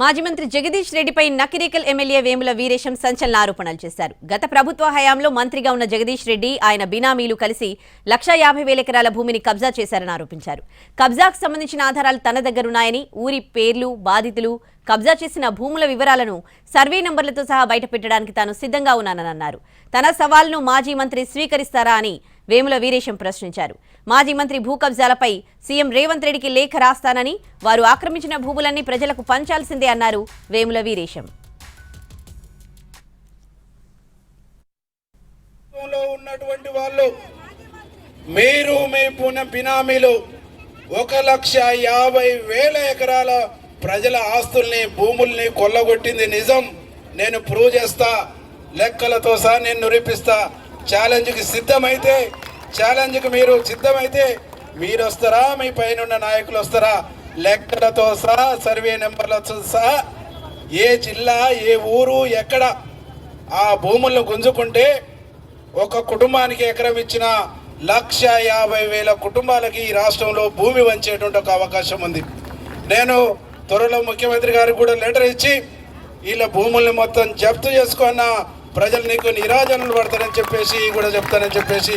మాజీ మంత్రి జగదీష్ రెడ్డిపై నకిరేకల్ ఎమ్మెల్యే వేముల వీరేశం సంచలన ఆరోపణలు చేశారు. గత ప్రభుత్వ హయాంలో మంత్రిగా ఉన్న జగదీష్ రెడ్డి ఆయన బినామీలు కలిసి లక్షా యాభై వేల ఎకరాల భూమిని కబ్జా చేశారని ఆరోపించారు. కబ్జాకు సంబంధించిన ఆధారాలు తన దగ్గరున్నాయని ఊరి పేర్లు బాధితులు కబ్జా చేసిన భూముల వివరాలను సర్వే నంబర్లతో సహా బయటపెట్టడానికి తాను సిద్ధంగా ఉన్నానని అన్నారు. తన సవాల్ను మాజీ మంత్రి స్వీకరిస్తారా అని వేముల వీరేశం ప్రశ్నించారు. మాజీ మంత్రి భూ కబ్జాలపై సీఎం రేవంత్ రెడ్డికి లేఖ రాస్తానని వారు ఆక్రమించిన భూములన్నీ ప్రజలకు పంచాల్సిందే అన్నారు వేముల వీరేశం. ఉన్నటువంటి వాళ్ళు మీరు మీ పున బినామీలు ఒక లక్ష యాభై వేల ఎకరాల ప్రజల ఆస్తుల్ని భూముల్ని కొల్లగొట్టింది నిజం. నేను ప్రూవ్ చేస్తా లెక్కలతో సహా నేను నిరూపిస్తా. ఛాలెంజ్కి సిద్ధమైతే ఛాలెంజ్కి మీరు సిద్ధమైతే మీరు వస్తారా మీ పైన ఉన్న నాయకులు వస్తారా? లెక్కలతో సహా సర్వే నెంబర్లతో సహా ఏ జిల్లా ఏ ఊరు ఎక్కడ ఆ భూములను గుంజుకుంటే ఒక కుటుంబానికి ఎకరం ఇచ్చిన లక్ష యాభై వేల కుటుంబాలకి ఈ రాష్ట్రంలో భూమి వంచేటువంటి ఒక అవకాశం ఉంది. నేను త్వరలో ముఖ్యమంత్రి గారు కూడా లెటర్ ఇచ్చి వీళ్ళ భూముల్ని మొత్తం జప్తు చేసుకున్న ప్రజలు నీకు నిరాజనలు పడతారని చెప్పేసి కూడా చెప్తానని చెప్పేసి